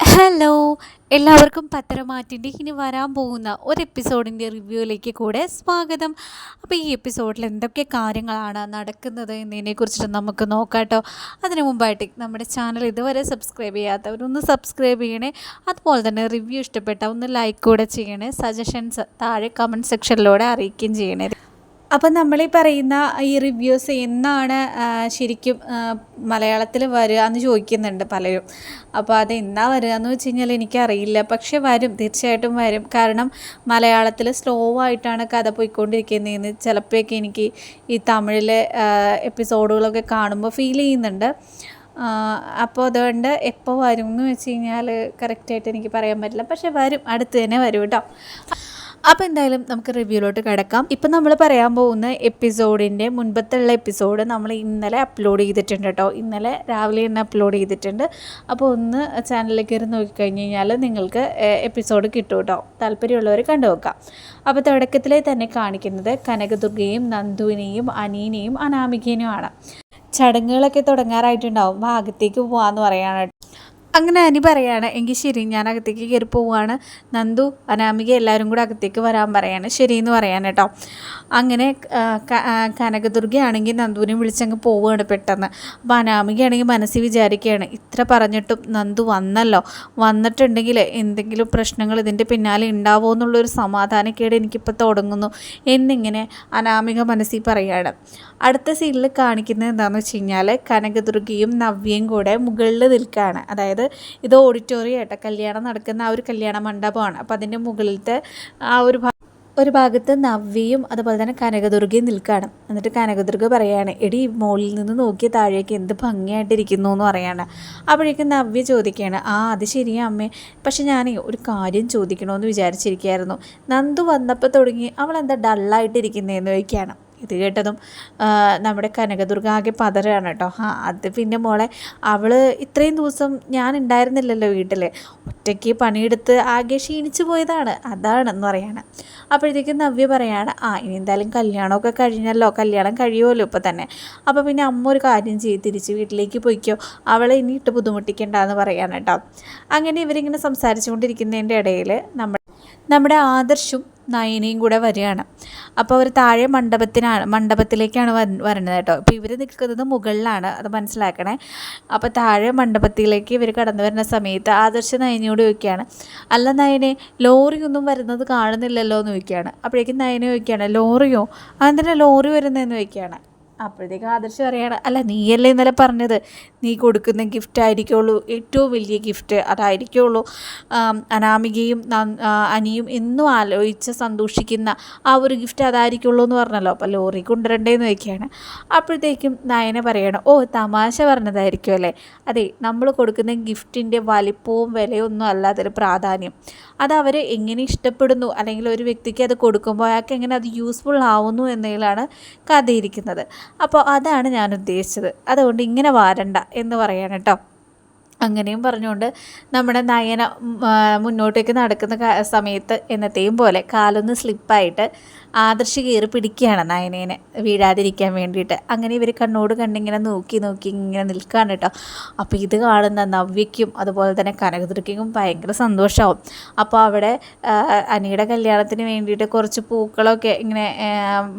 Hello എല്ലാവർക്കും പത്രമാറ്റിന്റെ ഇനി വരാൻ പോകുന്ന ഒരു എപ്പിസോഡിന്റെ റിവ്യൂയിലേക്ക് കൂടെ സ്വാഗതം. അപ്പോൾ ഈ എപ്പിസോഡിൽ എന്തൊക്കെ കാര്യങ്ങളാണ് നടക്കുന്നത് എന്നതിനെക്കുറിച്ചിട്ട് നമുക്ക് നോക്കാട്ടോ അതിനു മുമ്പായിട്ട് നമ്മുടെ ചാനൽ ഇതുവരെ സബ്സ്ക്രൈബ് ചെയ്യാത്തവരൊന്ന് സബ്സ്ക്രൈബ് ചെയ്യണേ. അതുപോലെ തന്നെ റിവ്യൂ ഇഷ്ടപ്പെട്ട ഒന്ന് ലൈക്ക് കൂടെ ചെയ്യണേ. സജഷൻസ് താഴെ കമന്റ് സെക്ഷനിലൂടെ അറിയിക്കുകയും ചെയ്യണേ. അപ്പം നമ്മൾ ഈ പറയുന്ന ഈ റിവ്യൂസ് എന്നാണ് ശരിക്കും മലയാളത്തിൽ വരിക എന്ന് ചോദിക്കുന്നുണ്ട് പലരും. അപ്പോൾ അത് എന്നാ വരിക എന്ന് വെച്ച് കഴിഞ്ഞാൽ എനിക്കറിയില്ല. പക്ഷെ വരും തീർച്ചയായിട്ടും വരും. കാരണം മലയാളത്തിൽ സ്ലോ ആയിട്ടാണ് കഥ പോയിക്കൊണ്ടിരിക്കുന്നതെന്ന് ചിലപ്പോഴൊക്കെ എനിക്ക് ഈ തമിഴിലെ എപ്പിസോഡുകളൊക്കെ കാണുമ്പോൾ ഫീൽ ചെയ്യുന്നുണ്ട്. അപ്പോൾ അതുകൊണ്ട് എപ്പോൾ വരും എന്ന് വെച്ച് കഴിഞ്ഞാൽ കറക്റ്റായിട്ട് എനിക്ക് പറയാൻ പറ്റില്ല. പക്ഷെ വരും അടുത്ത് തന്നെ വരും കേട്ടോ. അപ്പോൾ എന്തായാലും നമുക്ക് റിവ്യൂലോട്ട് കിടക്കാം. ഇപ്പം നമ്മൾ പറയാൻ പോകുന്ന എപ്പിസോഡിന്റെ മുൻപത്തുള്ള എപ്പിസോഡ് നമ്മൾ ഇന്നലെ അപ്ലോഡ് ചെയ്തിട്ടുണ്ട് കേട്ടോ. ഇന്നലെ രാവിലെ തന്നെ അപ്ലോഡ് ചെയ്തിട്ടുണ്ട്. അപ്പോൾ ഒന്ന് ചാനലിൽ കയറി നോക്കിക്കഴിഞ്ഞ് കഴിഞ്ഞാൽ നിങ്ങൾക്ക് എപ്പിസോഡ് കിട്ടും കേട്ടോ. താല്പര്യമുള്ളവർ കണ്ടു നോക്കാം അപ്പോൾ തുടക്കത്തിലെ തന്നെ കാണിക്കുന്നത് കനകദുർഗയും നന്ദുവിനെയും അനീനെയും അനാമികേനുമാണ് ചടങ്ങുകളൊക്കെ തുടങ്ങാറായിട്ടുണ്ടാവും. ഭാഗത്തേക്ക് പോകാമെന്ന് പറയാണ് അങ്ങനെ അനി പറയാണ് എങ്കിൽ ശരി ഞാൻ അകത്തേക്ക് കയറി പോവുകയാണ് നന്ദു അനാമിക എല്ലാവരും കൂടെ അകത്തേക്ക് വരാൻ പറയാണ്. ശരി എന്ന് പറയാൻ കേട്ടോ. അങ്ങനെ കനകദുർഗയാണെങ്കിൽ നന്ദുവിനെ വിളിച്ചങ്ങ് പോവുകയാണ് പെട്ടെന്ന്. അപ്പോൾ അനാമികയാണെങ്കിൽ മനസ്സിൽ വിചാരിക്കുകയാണ് ഇത്ര പറഞ്ഞിട്ടും നന്ദു വന്നല്ലോ. വന്നിട്ടുണ്ടെങ്കിൽ എന്തെങ്കിലും പ്രശ്നങ്ങൾ ഇതിന്റെ പിന്നാലെ ഉണ്ടാവുമോ എന്നുള്ളൊരു സമാധാനക്കേട് എനിക്കിപ്പോൾ തുടങ്ങുന്നു. എന്നിങ്ങനെ അനാമിക മനസ്സിൽ പറയുകയാണ് അടുത്ത സീനിൽ കാണിക്കുന്നത് എന്താണെന്ന് വെച്ച് കഴിഞ്ഞാൽ കനകദുർഗയും നവ്യയും കൂടെ മുകളിൽ നിൽക്കുകയാണ് അതായത് ഇത് ഓഡിറ്റോറിയം ആയിട്ട്. കല്യാണം നടക്കുന്ന ആ ഒരു കല്യാണ മണ്ഡപമാണ്. അപ്പോൾ അതിന്റെ മുകളിലത്തെ ആ ഒരു ഒരു ഭാഗത്ത് നവ്യയും അതുപോലെ തന്നെ കനകദുർഗയും നിൽക്കുകയാണ് എന്നിട്ട് കനകദുർഗ പറയാണ് എടി മുകളിൽ നിന്ന് നോക്കിയ താഴേക്ക് എന്ത് ഭംഗിയായിട്ടിരിക്കുന്നു എന്ന് പറയാണ്. അപ്പോഴേക്കും നവ്യ ചോദിക്കുകയാണ് ആ അത് ശരിയാ അമ്മേ. പക്ഷെ ഞാൻ ഒരു കാര്യം ചോദിക്കണമെന്ന് വിചാരിച്ചിരിക്കുകയായിരുന്നു. നന്ദു വന്നപ്പോൾ തുടങ്ങി അവൾ എന്താ ഡള്ളായിട്ടിരിക്കുന്നതെന്ന് ചോദിക്കുകയാണ്. ഇത് കേട്ടതും നമ്മുടെ കനകദുർഗ ആകെ പതറാണ് കേട്ടോ. ആ അത് പിന്നെ മോളെ അവൾ ഇത്രയും ദിവസം ഞാൻ ഉണ്ടായിരുന്നില്ലല്ലോ വീട്ടിൽ ഒറ്റയ്ക്ക് പണിയെടുത്ത് ആകെ ക്ഷീണിച്ചു പോയതാണ്. അതാണെന്ന് പറയാണ്. അപ്പോഴത്തേക്കും നവ്യ പറയാണ് ആ ഇനി എന്തായാലും കല്യാണമൊക്കെ കഴിഞ്ഞല്ലോ. കല്യാണം കഴിയുമല്ലോ ഇപ്പോൾ തന്നെ. അപ്പോൾ പിന്നെ അമ്മ ഒരു കാര്യം ചെയ്ത് തിരിച്ച് വീട്ടിലേക്ക് പോയിക്കോ. അവളെ ഇനി ഇട്ട് ബുദ്ധിമുട്ടിക്കണ്ടെന്ന് പറയാണ് കേട്ടോ. അങ്ങനെ ഇവരിങ്ങനെ സംസാരിച്ചുകൊണ്ടിരിക്കുന്നതിന്റെ ഇടയിൽ നമ്മൾ നമ്മുടെ ആദർശും നയനയും കൂടെ വരികയാണ്. അപ്പോൾ അവർ താഴെ മണ്ഡപത്തിനാണ് മണ്ഡപത്തിലേക്കാണ് വരണത് കേട്ടോ. അപ്പോൾ ഇവർ നിൽക്കുന്നത് മുകളിലാണ് അത് മനസ്സിലാക്കണേ. അപ്പോൾ താഴെ മണ്ഡപത്തിലേക്ക് ഇവർ കടന്നു വരുന്ന സമയത്ത് ആദർശ നയനയോട് ചോദിക്കുകയാണ് അല്ല നയനെ ലോറിയൊന്നും വരുന്നത് കാണുന്നില്ലല്ലോ എന്ന് ചോദിക്കുകയാണ്. അപ്പോഴേക്കും നയന ചോദിക്കുകയാണ് ലോറിയോ? അതെന്തിനാ ലോറി വരുന്നതെന്ന് ചോദിക്കുകയാണ്. അപ്പോഴത്തേക്കും ആദർശ് പറയാണ് അല്ല നീയല്ലേ ഇന്നലെ പറഞ്ഞത്? നീ കൊടുക്കുന്ന ഗിഫ്റ്റ് ആയിരിക്കുള്ളൂ. ഏറ്റവും വലിയ ഗിഫ്റ്റ് അതായിരിക്കുള്ളൂ. അനാമികയും അനിയും എന്നും ആലോചിച്ച് സന്തോഷിക്കുന്ന ആ ഒരു ഗിഫ്റ്റ് അതായിരിക്കുള്ളൂ എന്ന് പറഞ്ഞല്ലോ. അപ്പോൾ ലോറി കൊണ്ടുവരണ്ടേന്ന് ചോദിക്കുകയാണ്. അപ്പോഴത്തേക്കും നയന പറയണം ഓ തമാശ പറഞ്ഞതായിരിക്കും അല്ലേ? അതെ നമ്മൾ കൊടുക്കുന്ന ഗിഫ്റ്റിന്റെ വലിപ്പവും വിലയൊന്നും അല്ല അതിൽ പ്രാധാന്യം. അത് അവർ എങ്ങനെ ഇഷ്ടപ്പെടുന്നു? അല്ലെങ്കിൽ ഒരു വ്യക്തിക്ക് അത് കൊടുക്കുമ്പോൾ അയാൾക്ക് എങ്ങനെ അത് യൂസ്ഫുൾ ആവുന്നു എന്നതിലാണ് കഥയിരിക്കുന്നത്. അപ്പോൾ അതാണ് ഞാൻ ഉദ്ദേശിച്ചത്. അതുകൊണ്ട് ഇങ്ങനെ വാരണ്ട എന്ന് പറയാൻ കേട്ടോ. അങ്ങനെയും പറഞ്ഞുകൊണ്ട് നമ്മുടെ നയന മുന്നോട്ടേക്ക് നടക്കുന്ന സമയത്ത് എന്നത്തെയും പോലെ കാലൊന്ന് സ്ലിപ്പായിട്ട് ആദർശ് കയറി പിടിക്കുകയാണ് നയനേനെ വീഴാതിരിക്കാൻ വേണ്ടിയിട്ട്. അങ്ങനെ ഇവർ കണ്ണോട് കണ്ടിങ്ങനെ നോക്കി നോക്കി ഇങ്ങനെ നിൽക്കുകയാണ് കേട്ടോ. അപ്പോൾ ഇത് കാണുന്ന നവ്യയ്ക്കും അതുപോലെ തന്നെ കനകദുർഗയ്ക്കും ഭയങ്കര സന്തോഷമാവും അപ്പോൾ അവിടെ അനിയുടെ കല്യാണത്തിന് വേണ്ടിയിട്ട് കുറച്ച് പൂക്കളൊക്കെ ഇങ്ങനെ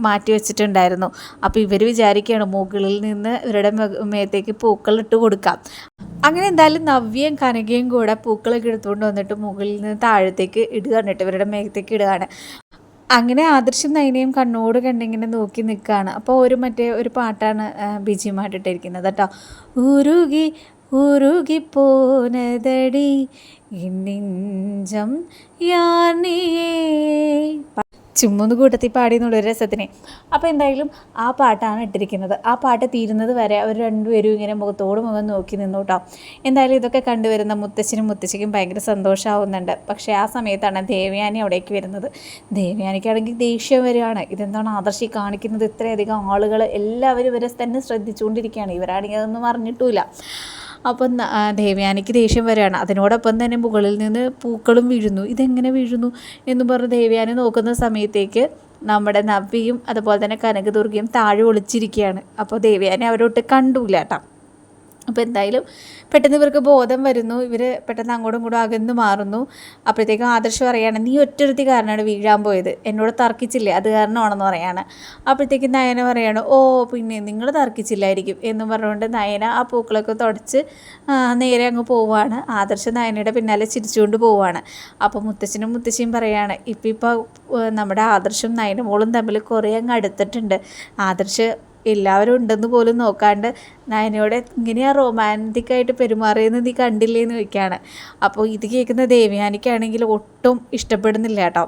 മാറ്റി വെച്ചിട്ടുണ്ടായിരുന്നു. അപ്പോൾ ഇവർ വിചാരിക്കുകയാണ് മുകളിൽ നിന്ന് ഇവരുടെ മേത്തേക്ക് പൂക്കൾ ഇട്ട് കൊടുക്കാം. അങ്ങനെ എന്തായാലും നവ്യയും കനകയും കൂടെ പൂക്കളൊക്കെ എടുത്തുകൊണ്ട് വന്നിട്ട് മുകളിൽ നിന്ന് താഴത്തേക്ക് ഇടുകയാണ് കേട്ടോ ഇവരുടെ മേഘത്തേക്ക് ഇടുകയാണ്. അങ്ങനെ ആദർശം നൈനയും കണ്ണോട് കണ്ടിങ്ങനെ നോക്കി നിൽക്കുകയാണ്. അപ്പോൾ ഒരു മറ്റേ ഒരു പാട്ടാണ് ബിജിയുമായിട്ടിട്ടിരിക്കുന്നത് കേട്ടോ. ഉരുകി ഉരുകി പോനതടി നെഞ്ചം യാർണിയേ ചുമ്മൊന്ന് കൂട്ടത്തിൽ പാടി എന്നുള്ളൊരു രസത്തിന്. അപ്പോൾ എന്തായാലും ആ പാട്ടാണ് ഇട്ടിരിക്കുന്നത്. ആ പാട്ട് തീരുന്നത് വരെ അവർ രണ്ടുപേരും ഇങ്ങനെ മുഖത്തോട് മുഖം നോക്കി നിന്നു കേട്ടോ എന്തായാലും ഇതൊക്കെ കണ്ടുവരുന്ന മുത്തശ്ശനും മുത്തശ്ശിക്കും ഭയങ്കര സന്തോഷമാവുന്നുണ്ട് പക്ഷേ ആ സമയത്താണ് ദേവയാനി അവിടേക്ക് വരുന്നത്. ദേവയാനിക്കാണെങ്കിൽ ദേഷ്യം വരികയാണ്. ഇതെന്താണ് ആദർശി കാണിക്കുന്നത്? ഇത്രയധികം ആളുകൾ എല്ലാവരും ഇവരെ തന്നെ ശ്രദ്ധിച്ചുകൊണ്ടിരിക്കുകയാണ്. ഇവരാണെങ്കിൽ അതൊന്നും അറിഞ്ഞിട്ടുമില്ല. അപ്പം ദേവയാനിക്ക് ദേഷ്യം വരികയാണ് അതിനോടൊപ്പം തന്നെ മുകളിൽ നിന്ന് പൂക്കളും വീഴുന്നു. ഇതെങ്ങനെ വീഴുന്നു എന്ന് പറഞ്ഞ് ദേവയാനി നോക്കുന്ന സമയത്തേക്ക് നമ്മുടെ നവ്യയും അതുപോലെ തന്നെ കനകദുർഗയും താഴെ ഒളിച്ചിരിക്കുകയാണ്. അപ്പോൾ ദേവയാനി അവരോട്ട് കണ്ടൂല കേട്ടോ. അപ്പോൾ എന്തായാലും പെട്ടെന്ന് ഇവർക്ക് ബോധം വരുന്നു. ഇവർ പെട്ടെന്ന് അങ്ങോട്ടും ഇങ്ങോട്ടും അകന്നു മാറുന്നു. അപ്പോഴത്തേക്കും ആദർശ് പറയാണ് നീ ഒറ്റൊരുത്തി കാരണമാണ് വീഴാൻ പോയത്. എന്നോട് തർക്കിച്ചില്ലേ? അത് കാരണമാണെന്ന് പറയാണ് അപ്പോഴത്തേക്കും നയന പറയാണ് ഓ പിന്നെ നിങ്ങൾ തർക്കിച്ചില്ലായിരിക്കും. എന്ന് പറഞ്ഞുകൊണ്ട് നയന ആ പൂക്കളൊക്കെ തുടച്ച് നേരെ അങ്ങ് പോവുകയാണ്. ആദർശ് നയനയുടെ പിന്നാലെ ചിരിച്ചുകൊണ്ട് പോവുകയാണ്. അപ്പോൾ മുത്തച്ഛനും മുത്തശ്ശിയും പറയാണ് ഇപ്പം ഇപ്പോൾ നമ്മുടെ ആദർശും നയനമോളും തമ്മിൽ കുറേ അങ്ങ് അടുത്തിട്ടുണ്ട്. ആദർശ് എല്ലാവരും ഉണ്ടെന്ന് പോലും നോക്കാണ്ട് നയനയോട് ഇങ്ങനെയാ റൊമാന്റിക്കായിട്ട് പെരുമാറിയെന്ന് നീ കണ്ടില്ലേ എന്ന് ചോദിക്കുകയാണ്. അപ്പോൾ ഇത് കേൾക്കുന്ന ദേവ്യാനിക്കാണെങ്കിൽ ഒട്ടും ഇഷ്ടപ്പെടുന്നില്ല കേട്ടോ.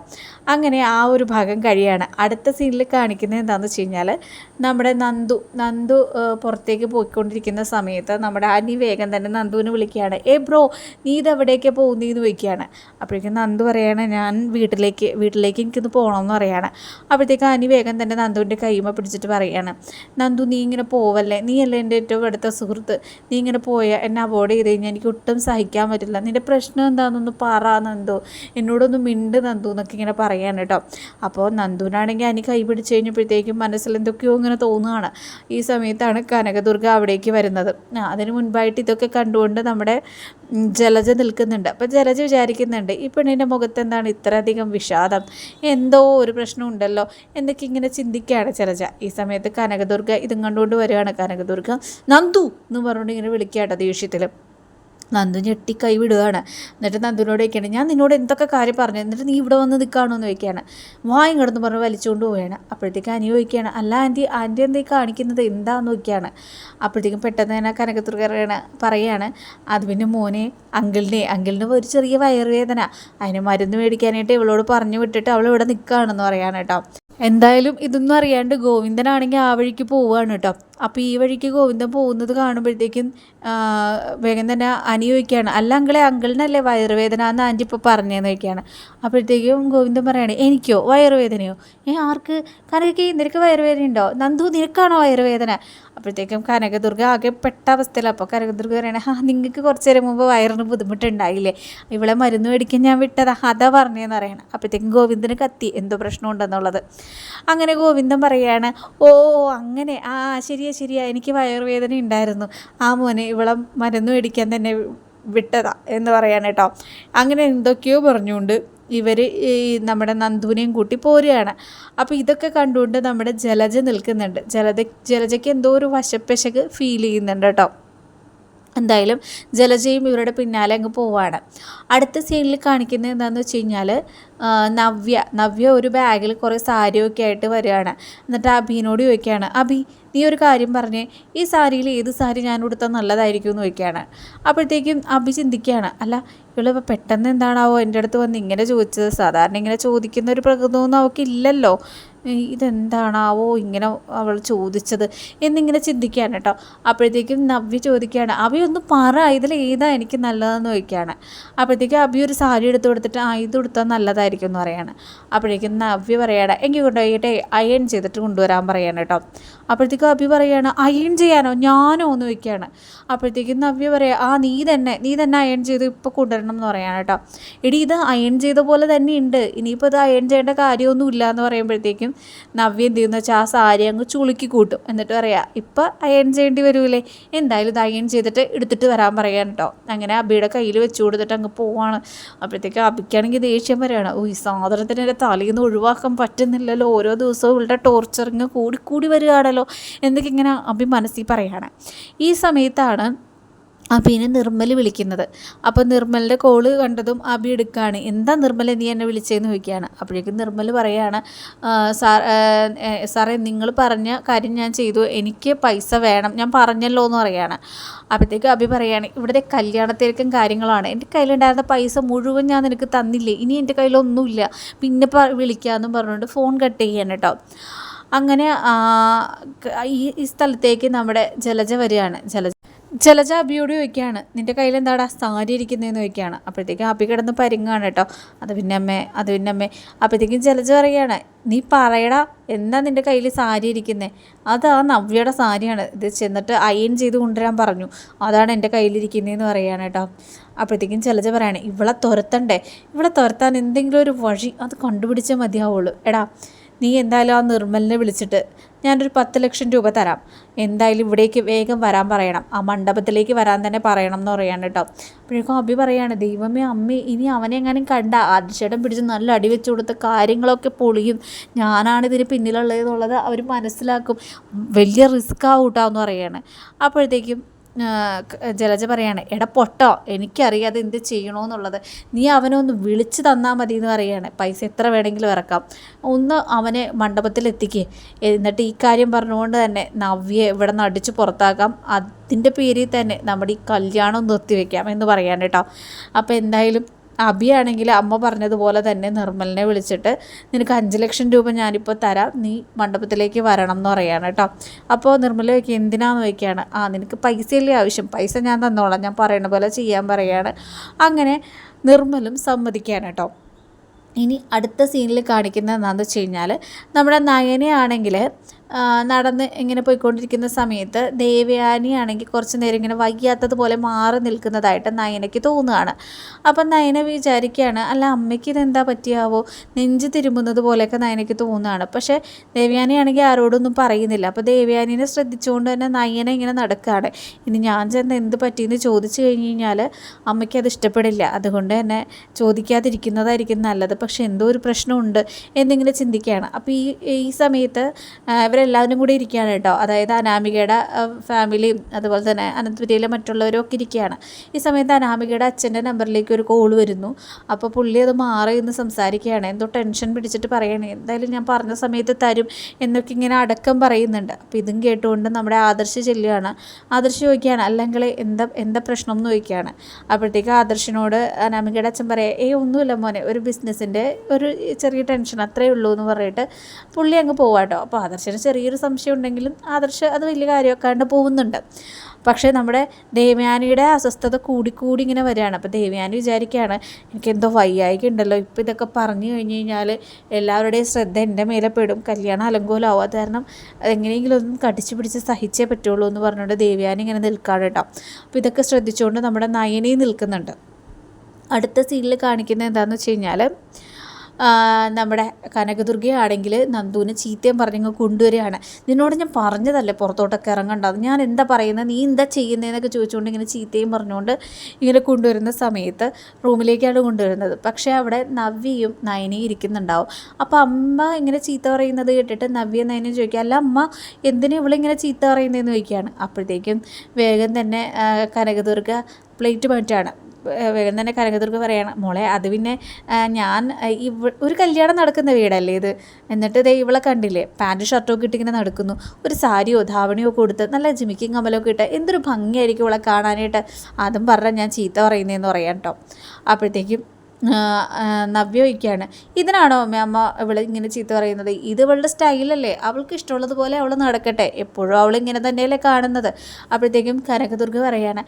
അങ്ങനെ ആ ഒരു ഭാഗം കഴിയാണ്. അടുത്ത സീനിൽ കാണിക്കുന്നത് എന്താണെന്ന് വെച്ച് കഴിഞ്ഞാൽ നമ്മുടെ നന്ദു നന്ദു പുറത്തേക്ക് പോയിക്കൊണ്ടിരിക്കുന്ന സമയത്ത് നമ്മുടെ അനി വേഗം തന്നെ നന്ദുവിനെ വിളിക്കുകയാണ്. ഏ ബ്രോ നീ ഇതെവിടേക്ക് പോകുന്നതെന്ന് ചോദിക്കുകയാണ്. അപ്പോഴേക്കും നന്ദു പറയുകയാണ് ഞാൻ വീട്ടിലേക്ക് വീട്ടിലേക്ക് എനിക്കിത് പോകണമെന്ന് പറയാണ്. അപ്പോഴത്തേക്കും അനി വേഗം തന്നെ നന്ദുവിന്റെ കൈമ പിടിച്ചിട്ട് പറയാണ് നന്ദു നീ ഇങ്ങനെ പോവല്ലേ? നീ അല്ലേ എന്റെ ഏറ്റവും അടുത്ത സുഹൃത്ത്. നീ ഇങ്ങനെ പോയാൽ എന്നെ അവോയ്ഡ് ചെയ്ത് കഴിഞ്ഞാൽ എനിക്ക് ഒട്ടും സഹിക്കാൻ പറ്റില്ല. നിന്റെ പ്രശ്നം എന്താണെന്നൊന്ന് പറ നന്ദു. എന്നോടൊന്ന് മിണ്ട് നന്ദു എന്നൊക്കെ ഇങ്ങനെ പറയാണ് കേട്ടോ. അപ്പോൾ നന്ദുവിനാണെങ്കിൽ അനി കൈ പിടിച്ച് കഴിഞ്ഞപ്പോഴത്തേക്കും മനസ്സിൽ എന്തൊക്കെയോ ഇങ്ങനെ തോന്നുകയാണ് ഈ സമയത്താണ് കനകദുർഗ അവിടേക്ക് വരുന്നത്. അതിന് മുൻപായിട്ട് ഇതൊക്കെ കണ്ടുകൊണ്ട് നമ്മുടെ ജലജ നിൽക്കുന്നുണ്ട്. അപ്പം ജലജ വിചാരിക്കുന്നുണ്ട് ഈ പെണ്ണിന്റെ മുഖത്ത് എന്താണ് ഇത്രയധികം വിഷാദം? എന്തോ ഒരു പ്രശ്നം ഉണ്ടല്ലോ? എന്നൊക്കെ ഇങ്ങനെ ചിന്തിക്കുകയാണ് ജലജ. ഈ സമയത്ത് കനകദുർഗ ഇതും കണ്ടുകൊണ്ട് വരികയാണ്. കനകദുർഗ നന്ദു എന്ന് പറഞ്ഞുകൊണ്ട് ഇങ്ങനെ വിളിക്കുകയാണ് ദേഷ്യത്തിൽ നന്ദു ഞെട്ടി കൈ വിടുകയാണ്. എന്നിട്ട് നന്ദുവിനോട് ചോദിക്കുകയാണ് ഞാൻ നിന്നോട് എന്തൊക്കെ കാര്യം പറഞ്ഞു? എന്നിട്ട് നീ ഇവിടെ വന്ന് നിൽക്കുകയാണോ എന്ന് ചോദിക്കുകയാണ്. വായും കിടന്ന് പറഞ്ഞ് വലിച്ചുകൊണ്ട് പോവുകയാണ്. അപ്പോഴത്തേക്ക് അനി ചോദിക്കുകയാണ് അല്ല ആന്റി ആന്റി എന്തേ കാണിക്കുന്നത്? എന്താന്ന് നോക്കിയാണ് അപ്പോഴത്തേക്കും പെട്ടെന്ന് തന്നെ കനകത്തുർക്കറയാണ് പറയുകയാണ് അത് പിന്നെ മോനെ അങ്കിളിനെ അങ്കിളിന് ഒരു ചെറിയ വയറുവേദന. അതിന് മരുന്ന് മേടിക്കാനായിട്ട് ഇവളോട് പറഞ്ഞു വിട്ടിട്ട് അവൾ ഇവിടെ നിൽക്കുകയാണെന്ന് പറയാണ് കേട്ടോ. എന്തായാലും ഇതൊന്നും അറിയാണ്ട് ഗോവിന്ദനാണെങ്കിൽ ആ വഴിക്ക് പോവുകയാണ് കേട്ടോ. അപ്പോൾ ഈ വഴിക്ക് ഗോവിന്ദൻ പോകുന്നത് കാണുമ്പോഴത്തേക്കും വേഗം തന്നെ അനി ചോദിക്കുകയാണ് അല്ല അങ്കിളെ അങ്കിളിനല്ലേ വയറുവേദന? എന്ന് ആന്റി ഇപ്പോൾ പറഞ്ഞതെന്ന് ചോദിക്കുകയാണ്. അപ്പോഴത്തേക്കും ഗോവിന്ദൻ പറയുകയാണ് എനിക്കോ? വയറുവേദനയോ? ഏ ആർക്ക്? കനകയ്ക്ക് നിനക്ക് വയറുവേദന ഉണ്ടോ? നന്ദു നിനക്കാണോ വയറുവേദന? അപ്പോഴത്തേക്കും കനകദുർഗ ആകെ പെട്ട അവസ്ഥയിൽ അപ്പോൾ കനകദുർഗ പറയണേ ആ നിങ്ങൾക്ക് കുറച്ച് നേരം മുമ്പ് വയറിന് ബുദ്ധിമുട്ടുണ്ടായില്ലേ? ഇവളെ മരുന്ന് മേടിക്കാൻ ഞാൻ വിട്ടതാ. അതാ പറഞ്ഞതെന്ന് പറയണം. അപ്പോഴത്തേക്കും ഗോവിന്ദന് കത്തി എന്തോ പ്രശ്നമുണ്ടെന്നുള്ളത്. അങ്ങനെ ഗോവിന്ദൻ പറയുകയാണ് ഓ അങ്ങനെ ആ ശരിയാ ശരിയാ എനിക്ക് വയറുവേദന ഉണ്ടായിരുന്നു. ആ മോനെ ഇവളെ മരുന്ന് മേടിക്കാൻ തന്നെ വിട്ടതാ എന്ന് പറയാൻ കേട്ടോ. അങ്ങനെ എന്തൊക്കെയോ പറഞ്ഞുകൊണ്ട് ഇവർ ഈ നമ്മുടെ നന്ദുവിനെയും കൂട്ടി പോരുകയാണ്. അപ്പോൾ ഇതൊക്കെ കണ്ടുകൊണ്ട് നമ്മുടെ ജലജ നിൽക്കുന്നുണ്ട്. ജലജ ജലജയ്ക്ക് എന്തോ ഒരു വശപ്പശക്ക് ഫീൽ ചെയ്യുന്നുണ്ട് കേട്ടോ. എന്തായാലും ജലജയും ഇവരുടെ പിന്നാലെ അങ്ങ് പോവാണ്. അടുത്ത സീനിൽ കാണിക്കുന്നത് എന്താണെന്ന് വെച്ച് കഴിഞ്ഞാൽ നവ്യ നവ്യ ഒരു ബാഗിൽ കുറേ സാരിയൊക്കെ ആയിട്ട് വരികയാണ്. എന്നിട്ട് അഭിനോട് ചോദിക്കുകയാണ് അഭി നീ ഒരു കാര്യം പറഞ്ഞേ ഈ സാരിയിൽ ഏത് സാരി ഞാൻ ഉടുത്താൽ നല്ലതായിരിക്കും? എന്ന് ചോദിക്കുകയാണ്. അപ്പോഴത്തേക്കും അഭി ചിന്തിക്കുകയാണ് അല്ല ഇവളിപ്പോൾ പെട്ടെന്ന് എന്താണാവോ എന്റെ അടുത്ത് വന്ന് ഇങ്ങനെ ചോദിച്ചത്? സാധാരണ ഇങ്ങനെ ചോദിക്കുന്ന ഒരു പ്രകൃതമൊന്നും അവൾക്കില്ലല്ലോ ഇതെന്താണാവോ ഇങ്ങനെ അവൾ ചോദിച്ചത് എന്നിങ്ങനെ ചിന്തിക്കുകയാണ് കേട്ടോ. അപ്പോഴത്തേക്കും നവ്യ ചോദിക്കുകയാണ് അവയൊന്ന് പറ ഇതിൽ ഏതാ എനിക്ക് നല്ലതെന്ന് ചോദിക്കുകയാണ്. അപ്പോഴത്തേക്കും അഭി ഒരു സാരി എടുത്ത് കൊടുത്തിട്ട് ആ ഇത് കൊടുത്താൽ നല്ലതായിരിക്കും എന്ന് പറയാണ്. അപ്പോഴേക്കും നവ്യ പറയാണ് എങ്കിൽ കൊണ്ടുപോയിട്ടേ അയൺ ചെയ്തിട്ട് കൊണ്ടുവരാൻ പറയാണ് കേട്ടോ. അപ്പോഴത്തേക്കും അഭി പറയാണ് അയൺ ചെയ്യാനോ? ഞാനോ? എന്ന് ചോദിക്കുകയാണ്. അപ്പോഴത്തേക്കും നവ്യ പറയാം ആ നീ തന്നെ നീ തന്നെ അയൺ ചെയ്ത് ഇപ്പോൾ കൊണ്ടുവരണം എന്ന് പറയാണ് കേട്ടോ. എടി ഇത് അയൺ ചെയ്ത പോലെ തന്നെ ഉണ്ട്. ഇനിയിപ്പോൾ ഇത് അയൺ ചെയ്യേണ്ട കാര്യമൊന്നും ഇല്ല എന്ന് പറയുമ്പോഴത്തേക്കും നവ്യ എന്ത് ചെയ്യുന്ന വെച്ചാൽ ആ സാരി അങ്ങ് ചുളുക്കി കൂട്ടും. എന്നിട്ട് പറയാം ഇപ്പം അയൺ ചെയ്യേണ്ടി വരൂലേ? എന്തായാലും ഇത് അയൺ ചെയ്തിട്ട് എടുത്തിട്ട് വരാൻ പറയാൻ കേട്ടോ. അങ്ങനെ അബിയുടെ കയ്യിൽ വെച്ച് കൊടുത്തിട്ട് അങ്ങ് പോവാണ്. അപ്പോഴത്തേക്ക് അബിക്കാണെങ്കിൽ ദേഷ്യം വരികയാണ് ഓ ഈ സാധനത്തിന് എന്റെ തലയിൽ നിന്ന് ഒഴിവാക്കാൻ പറ്റുന്നില്ലല്ലോ. ഓരോ ദിവസവും ഇവളുടെ ടോർച്ചറിങ് കൂടി കൂടി വരികയാണല്ലോ. എന്നൊക്കെ ഇങ്ങനെ അഭി മനസ്സിൽ പറയാണ്. ഈ സമയത്താണ് അഭിനെ നിർമ്മൽ വിളിക്കുന്നത്. അപ്പോൾ നിർമ്മലിന്റെ കോൾ കണ്ടതും അഭി എടുക്കുകയാണ് എന്താ നിർമ്മൽ നീ എന്നെ വിളിച്ചതെന്ന് ചോദിക്കുകയാണ്. അപ്പോഴേക്കും നിർമ്മൽ പറയുകയാണ് സാർ സാറേ നിങ്ങൾ പറഞ്ഞ കാര്യം ഞാൻ ചെയ്തു. എനിക്ക് പൈസ വേണം. ഞാൻ പറഞ്ഞല്ലോ എന്ന് പറയുകയാണ് അപ്പോഴത്തേക്കും അഭി പറയുകയാണ് ഇവിടുത്തെ കല്യാണത്തിലേക്കും കാര്യങ്ങളാണ്. എന്റെ കയ്യിലുണ്ടായിരുന്ന പൈസ മുഴുവൻ ഞാൻ നിനക്ക് തന്നില്ലേ? ഇനി എന്റെ കയ്യിലൊന്നുമില്ല. പിന്നെ വിളിക്കാമെന്നും പറഞ്ഞുകൊണ്ട് ഫോൺ കട്ട് ചെയ്യാൻ കേട്ടോ. അങ്ങനെ ഈ സ്ഥലത്തേക്ക് നമ്മുടെ ജലജ വരികയാണ്. ജലജ ജലജ അബിയോട് ചോദിക്കുകയാണ് നിന്റെ കയ്യിൽ എന്താടാ സാരി ഇരിക്കുന്നതെന്ന് ചോദിക്കുകയാണ്. അപ്പോഴത്തേക്കും അബി കിടന്ന് പരിങ്ങാണ് കേട്ടോ. അത് പിന്നെ അമ്മേ അത് പിന്നെ അമ്മേ. അപ്പോഴത്തേക്കും ജലജ പറയുകയാണ് നീ പറയടാ എന്താ നിന്റെ കയ്യിൽ സാരി ഇരിക്കുന്നത് അത് ആ നവ്യയുടെ സാരിയാണ്. ഇത് ചെന്നിട്ട് അയൺ ചെയ്ത് കൊണ്ടുവരാൻ പറഞ്ഞു. അതാണ് എന്റെ കയ്യിലിരിക്കുന്നതെന്ന് പറയുകയാണ് കേട്ടോ. അപ്പോഴത്തേക്കും ജലജ പറയാണ് ഇവളെ തുരത്തണ്ടേ? ഇവളെ തുരത്താൻ എന്തെങ്കിലും ഒരു വഴി അത് കണ്ടുപിടിച്ചേ മതിയാവുള്ളൂ. എടാ നീ എന്തായാലും ആ നിർമ്മലിനെ വിളിച്ചിട്ട് ഞാനൊരു പത്ത് ലക്ഷം രൂപ തരാം. എന്തായാലും ഇവിടേക്ക് വേഗം വരാൻ പറയണം. ആ മണ്ഡപത്തിലേക്ക് വരാൻ തന്നെ പറയണം എന്ന് പറയാണ് കേട്ടോ. അപ്പോഴേക്കും അഭി പറയാണ് ദൈവമേ അമ്മി ഇനി അവനെ എങ്ങാനും കണ്ട? ആദിശേടം പിടിച്ച് നല്ല അടി വെച്ചു കൊടുത്ത കാര്യങ്ങളൊക്കെ പൊളിയും. ഞാനാണ് ഇതിന് പിന്നിലുള്ളതെന്നുള്ളത് അവർ മനസ്സിലാക്കും. വലിയ റിസ്ക് ആവൂട്ടാന്ന് പറയാണ് അപ്പോഴത്തേക്കും ജലജ പറയാണ് എടാ പൊട്ടോ എനിക്കറിയാതെ എന്ത് ചെയ്യണമെന്നുള്ളത് നീ അവനെ ഒന്ന് വിളിച്ച് തന്നാൽ മതി എന്ന് പറയാണ്. പൈസ എത്ര വേണമെങ്കിലും ഇറക്കാം. ഒന്ന് അവനെ മണ്ഡപത്തിൽ എത്തിക്കേ എന്നിട്ട് ഈ കാര്യം പറഞ്ഞുകൊണ്ട് തന്നെ നവ്യെ ഇവിടെ നിന്ന് അടിച്ച് പുറത്താക്കാം. അതിന്റെ പേരിൽ തന്നെ നമ്മുടെ ഈ കല്യാണം നിർത്തിവെക്കാം എന്ന് പറയാൻ കേട്ടോ. അപ്പോൾ എന്തായാലും അഭിയാണെങ്കിൽ അമ്മ പറഞ്ഞതുപോലെ തന്നെ നിർമ്മലിനെ വിളിച്ചിട്ട് നിനക്ക് അഞ്ച് ലക്ഷം രൂപ ഞാനിപ്പോൾ തരാം നീ മണ്ഡപത്തിലേക്ക് വരണം എന്ന് പറയാണ് കേട്ടോ. അപ്പോൾ നിർമ്മല വയ്ക്കുക എന്തിനാന്ന്? വയ്ക്കുകയാണ് ആ നിനക്ക് പൈസയല്ലേ ആവശ്യം? പൈസ ഞാൻ തന്നോളാം ഞാൻ പറയുന്ന പോലെ ചെയ്യാൻ പറയാണ്. അങ്ങനെ നിർമ്മലും സമ്മതിക്കുകയാണ് കേട്ടോ. ഇനി അടുത്ത സീനിൽ കാണിക്കുന്നത് എന്താണെന്ന് വെച്ച് കഴിഞ്ഞാൽ നമ്മുടെ നയനയാണെങ്കിൽ നടന്ന് ഇങ്ങനെ പോയിക്കൊണ്ടിരിക്കുന്ന സമയത്ത് ദേവയാനിയാണെങ്കിൽ കുറച്ച് നേരം ഇങ്ങനെ വയ്യാത്തതുപോലെ മാറി നിൽക്കുന്നതായിട്ട് നയനയ്ക്ക് തോന്നുകയാണ്. അപ്പം നയന വിചാരിക്കുകയാണ് അല്ല അമ്മയ്ക്ക് ഇതെന്താ പറ്റിയാവോ? നെഞ്ച് തിരുമ്പുന്നത് പോലെയൊക്കെ നയനയ്ക്ക് തോന്നുകയാണ്. പക്ഷേ ദേവയാനിയാണെങ്കിൽ ആരോടൊന്നും പറയുന്നില്ല. അപ്പോൾ ദേവയാനിനെ ശ്രദ്ധിച്ചുകൊണ്ട് തന്നെ നയന ഇങ്ങനെ നടക്കുകയാണ്. ഇനി ഞാൻ ചെന്ന് എന്ത് പറ്റിയെന്ന് ചോദിച്ചു കഴിഞ്ഞ് കഴിഞ്ഞാൽ അമ്മയ്ക്ക് അത് ഇഷ്ടപ്പെടില്ല. അതുകൊണ്ട് തന്നെ ചോദിക്കാതിരിക്കുന്നതായിരിക്കും നല്ലത്. പക്ഷേ എന്തോ ഒരു പ്രശ്നമുണ്ട് എന്നിങ്ങനെ ചിന്തിക്കുകയാണ്. അപ്പോൾ ഈ ഈ സമയത്ത് ഇവർ അവരെല്ലാവരും കൂടി ഇരിക്കുകയാണ് കേട്ടോ. അതായത് അനാമികയുടെ ഫാമിലിയും അതുപോലെ തന്നെ അനന്തപുരിയിലെ മറ്റുള്ളവരും ഒക്കെ ഇരിക്കുകയാണ്. ഈ സമയത്ത് അനാമികയുടെ അച്ഛന്റെ നമ്പറിലേക്ക് ഒരു കോൾ വരുന്നു. അപ്പോൾ പുള്ളി അത് മാറി എന്ന് സംസാരിക്കുകയാണ്. എന്തോ ടെൻഷൻ പിടിച്ചിട്ട് പറയണേ എന്തായാലും ഞാൻ പറഞ്ഞ സമയത്ത് തരും എന്നൊക്കെ ഇങ്ങനെ അടക്കം പറയുന്നുണ്ട്. അപ്പോൾ ഇതും കേട്ടുകൊണ്ട് നമ്മുടെ ആദർശ് ചെല്ലുകയാണ്. ആദർശ് ചോദിക്കുകയാണ് അല്ലെങ്കിൽ എന്താ എന്താ പ്രശ്നം? എന്ന് ചോദിക്കുകയാണ്. അപ്പോഴത്തേക്ക് ആദർശിനോട് അനാമികയുടെ അച്ഛൻ പറയാം ഏയ് ഒന്നുമില്ല മോനെ. ഒരു ബിസിനസ്സിന്റെ ഒരു ചെറിയ ടെൻഷൻ അത്രയേ ഉള്ളൂ എന്ന് പറഞ്ഞിട്ട് പുള്ളി അങ്ങ് പോവാട്ടോ അപ്പോൾ ആദർശന് ചെറിയൊരു സംശയം ഉണ്ടെങ്കിലും ആദർശ് അത് വലിയ കാര്യമൊക്കെയാണ്ട് പോകുന്നുണ്ട്. പക്ഷേ നമ്മുടെ ദേവയാനിയുടെ അസ്വസ്ഥത കൂടിക്കൂടി ഇങ്ങനെ വരികയാണ്. അപ്പോൾ ദേവയാനി വിചാരിക്കുകയാണ് എനിക്കെന്തോ വയ്യായിക ഉണ്ടല്ലോ ഇപ്പോൾ ഇതൊക്കെ പറഞ്ഞു കഴിഞ്ഞ് കഴിഞ്ഞാൽ എല്ലാവരുടെയും ശ്രദ്ധ എന്റെ മേലെ പെടും. കല്യാണം അലങ്കോലാവും അത് കാരണം എങ്ങനെയെങ്കിലും ഒന്നും കടിച്ചു പിടിച്ച് സഹിച്ചേ പറ്റുള്ളൂ എന്ന് പറഞ്ഞുകൊണ്ട് ദേവയാനി ഇങ്ങനെ നിൽക്കാണ് കേട്ടോ. അപ്പോൾ ഇതൊക്കെ ശ്രദ്ധിച്ചുകൊണ്ട് നമ്മുടെ നയനയും നിൽക്കുന്നുണ്ട്. അടുത്ത സീനിൽ കാണിക്കുന്നത് എന്താണെന്ന് വെച്ച് കഴിഞ്ഞാൽ നമ്മുടെ കനകദുർഗയാണെങ്കിൽ നന്ദുവിനെ ചീത്തയും പറഞ്ഞങ്ങ് കൊണ്ടുവരികയാണ്. നിന്നോട് ഞാൻ പറഞ്ഞതല്ലേ പുറത്തോട്ടൊക്കെ ഇറങ്ങണ്ടത് ഞാൻ എന്താ പറയുന്നത് നീ എന്താ ചെയ്യുന്നതെന്നൊക്കെ ചോദിച്ചുകൊണ്ട് ഇങ്ങനെ ചീത്തയും പറഞ്ഞുകൊണ്ട് ഇങ്ങനെ കൊണ്ടുവരുന്ന സമയത്ത് റൂമിലേക്കാണ് കൊണ്ടുവരുന്നത്. പക്ഷേ അവിടെ നവ്യയും നയനയും ഇരിക്കുന്നുണ്ടാവും. അപ്പോൾ അമ്മ ഇങ്ങനെ ചീത്ത പറയുന്നത് കേട്ടിട്ട് നവ്യ നയനയും ചോദിക്കുക അല്ല അമ്മ എന്തിനാ ഇവളിങ്ങനെ ചീത്ത പറയുന്നതെന്ന് ചോദിക്കുകയാണ്. അപ്പോഴത്തേക്കും വേഗം തന്നെ കനകദുർഗ പ്ലേറ്റ് മാറ്റാണ്. വേഗം തന്നെ കനകദുർഗ പറയണം. മോളെ അത് പിന്നെ ഞാൻ ഇവ ഒരു കല്യാണം നടക്കുന്ന വീടല്ലേ ഇത്? എന്നിട്ട് ഇതേ ഇവളെ കണ്ടില്ലേ? പാന്റ് ഷർട്ടൊക്കെ ഇട്ടിങ്ങനെ നടക്കുന്നു. ഒരു സാരിയോ ധാവണിയോ കൊടുത്ത് നല്ല ജിമിക്കും കമലൊക്കെ ഇട്ട് എന്തൊരു ഭംഗിയായിരിക്കും ഇവളെ കാണാനായിട്ട്. അതും പറഞ്ഞാൽ ഞാൻ ചീത്ത പറയുന്നതെന്ന് പറയാം കേട്ടോ അപ്പോഴത്തേക്കും നവ്യ ചോദിക്കുകയാണ് ഇതിനാണോ അമ്മ അമ്മ ഇങ്ങനെ ചീത്ത പറയുന്നത്? ഇത് ഇവളുടെ സ്റ്റൈലല്ലേ. അവൾക്ക് ഇഷ്ടമുള്ളതുപോലെ അവൾ നടക്കട്ടെ. എപ്പോഴും അവൾ ഇങ്ങനെ തന്നെയല്ലേ കാണുന്നത്. അപ്പോഴത്തേക്കും കനകദുർഗ പറയാണ്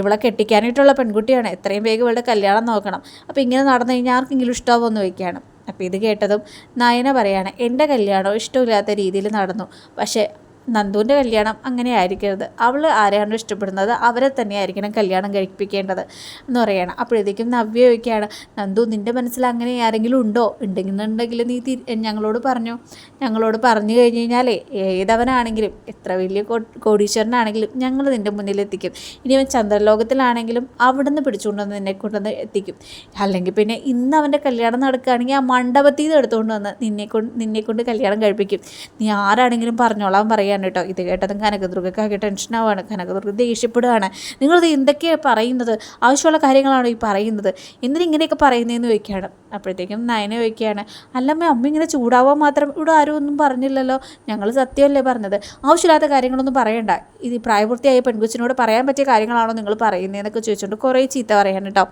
ഇവളെ കെട്ടിക്കാനായിട്ടുള്ള പെൺകുട്ടിയാണ്. എത്രയും വേഗം ഇവളുടെ കല്യാണം നോക്കണം. അപ്പോൾ ഇങ്ങനെ നടന്നു കഴിഞ്ഞാൽ ആർക്കെങ്കിലും ഇഷ്ടമാവുമെന്ന് ചോദിക്കുകയാണ്. അപ്പോൾ ഇത് കേട്ടതും നയന പറയാണ് എന്റെ കല്യാണം ഇഷ്ടമില്ലാത്ത രീതിയിൽ നടന്നു. പക്ഷേ നന്ദുവിന്റെ കല്യാണം അങ്ങനെ ആയിരിക്കരുത്. അവൾ ആരെയാണോ ഇഷ്ടപ്പെടുന്നത് അവരെ തന്നെയായിരിക്കണം കല്യാണം കഴിപ്പിക്കേണ്ടത് എന്ന് പറയണം. അപ്പോഴത്തേക്കും നവ്യ ചോദിക്കുകയാണ് നന്ദു നിന്റെ മനസ്സിൽ അങ്ങനെ ആരെങ്കിലും ഉണ്ടോ? ഉണ്ടെന്നുണ്ടെങ്കിൽ നീ ഞങ്ങളോട് പറഞ്ഞു. ഞങ്ങളോട് പറഞ്ഞു കഴിഞ്ഞ് കഴിഞ്ഞാലേ ഏതവനാണെങ്കിലും എത്ര വലിയ കോടീശ്വരനാണെങ്കിലും ഞങ്ങൾ നിന്റെ മുന്നിലെത്തിക്കും ഇനി അവൻ ചന്ദ്രലോകത്തിലാണെങ്കിലും അവിടുന്ന് പിടിച്ചുകൊണ്ടുവന്ന് നിന്നെ കൊണ്ടുവന്ന് എത്തിക്കും. അല്ലെങ്കിൽ പിന്നെ ഇന്ന് അവന്റെ കല്യാണം നടക്കുകയാണെങ്കിൽ ആ മണ്ഡപത്തിൽ നിന്ന് എടുത്തുകൊണ്ട് വന്ന് നിന്നെ കൊണ്ട് നിന്നെ കൊണ്ട് കല്യാണം കഴിപ്പിക്കും. നീ ആരാണെങ്കിലും പറഞ്ഞോളാം പറയാം. പറയാണ് കേട്ടോ. ഇത് കേട്ടതും കനകദുർഗക്കാകെ ടെൻഷനാവാണ് കനകദുർഗ ദേഷ്യപ്പെടുകയാണ് നിങ്ങളിത് എന്തൊക്കെയാണ് പറയുന്നത്? ആവശ്യമുള്ള കാര്യങ്ങളാണോ ഈ പറയുന്നത്? എന്തിനിങ്ങനെയൊക്കെ പറയുന്നതെന്ന് ചോദിക്കുകയാണ്. അപ്പോഴത്തേക്കും നയന ചോദിക്കുകയാണ് അല്ലമ്മ അമ്മ ഇങ്ങനെ ചൂടാവാൻ മാത്രം ഇവിടെ ആരും ഒന്നും പറഞ്ഞില്ലല്ലോ? ഞങ്ങൾ സത്യമല്ലേ പറഞ്ഞത്? ആവശ്യമില്ലാത്ത കാര്യങ്ങളൊന്നും പറയണ്ട. ഇത് പ്രായപൂർത്തിയായ പെൺകുച്ചിനോട് പറയാൻ പറ്റിയ കാര്യങ്ങളാണോ നിങ്ങൾ പറയുന്നതെന്നൊക്കെ ചോദിച്ചുകൊണ്ട് കുറേ ചീത്ത പറയാൻ കേട്ടോ.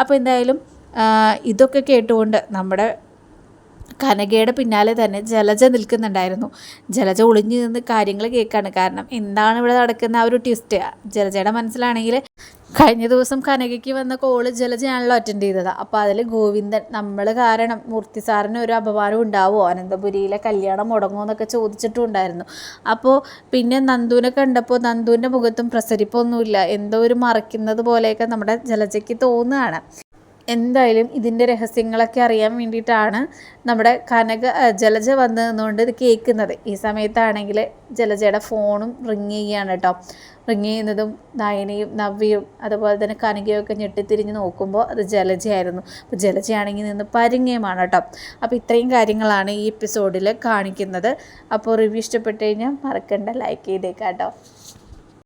അപ്പോൾ എന്തായാലും ഇതൊക്കെ കേട്ടുകൊണ്ട് നമ്മുടെ കനകയുടെ പിന്നാലെ തന്നെ ജലജ നിൽക്കുന്നുണ്ടായിരുന്നു. ജലജ ഒളിഞ്ഞു നിന്ന് കാര്യങ്ങൾ കേൾക്കാണ്. കാരണം എന്താണ് ഇവിടെ നടക്കുന്ന ആ ഒരു ട്വിസ്റ്റ് ജലജയുടെ മനസ്സിലാണെങ്കിൽ കഴിഞ്ഞ ദിവസം കനകയ്ക്ക് വന്ന കോൾ ജലജയാണല്ലോ അറ്റൻഡ് ചെയ്തത്. അപ്പോൾ അതിൽ ഗോവിന്ദൻ നമ്മൾ കാരണം മൂർത്തി സാറിന് ഒരു അപമാനം ഉണ്ടാവുമോ? അനന്തപുരിയിലെ കല്യാണം മുടങ്ങുമോ എന്നൊക്കെ ചോദിച്ചിട്ടും ഉണ്ടായിരുന്നു അപ്പോൾ പിന്നെ നന്ദുവിനെ കണ്ടപ്പോൾ നന്ദുവിന്റെ മുഖത്തും പ്രസരിപ്പൊന്നുമില്ല. എന്തോ ഒരു മറയ്ക്കുന്നത് പോലെയൊക്കെ നമ്മുടെ ജലജയ്ക്ക് തോന്നുകയാണ്. എന്തായാലും ഇതിന്റെ രഹസ്യങ്ങളൊക്കെ അറിയാൻ വേണ്ടിയിട്ടാണ് നമ്മുടെ കനക ജലജ വന്ന് നിന്നുകൊണ്ട് ഇത് കേൾക്കുന്നത്. ഈ സമയത്താണെങ്കിൽ ജലജയുടെ ഫോണും റിങ് ചെയ്യുകയാണ് കേട്ടോ. റിങ് ചെയ്യുന്നതും നയനയും നവ്യയും അതുപോലെ തന്നെ കനകയും ഒക്കെ ഞെട്ടിത്തിരിഞ്ഞ് നോക്കുമ്പോൾ അത് ജലജയായിരുന്നു. അപ്പോൾ ജലജയാണെങ്കിൽ നിന്ന് പരിങ്ങയമാണ് കേട്ടോ. അപ്പോൾ ഇത്രയും കാര്യങ്ങളാണ് ഈ എപ്പിസോഡിൽ കാണിക്കുന്നത്. അപ്പോൾ റിവ്യൂ ഇഷ്ടപ്പെട്ട് കഴിഞ്ഞാൽ മറക്കണ്ട ലൈക്ക് ചെയ്തേക്കാം കേട്ടോ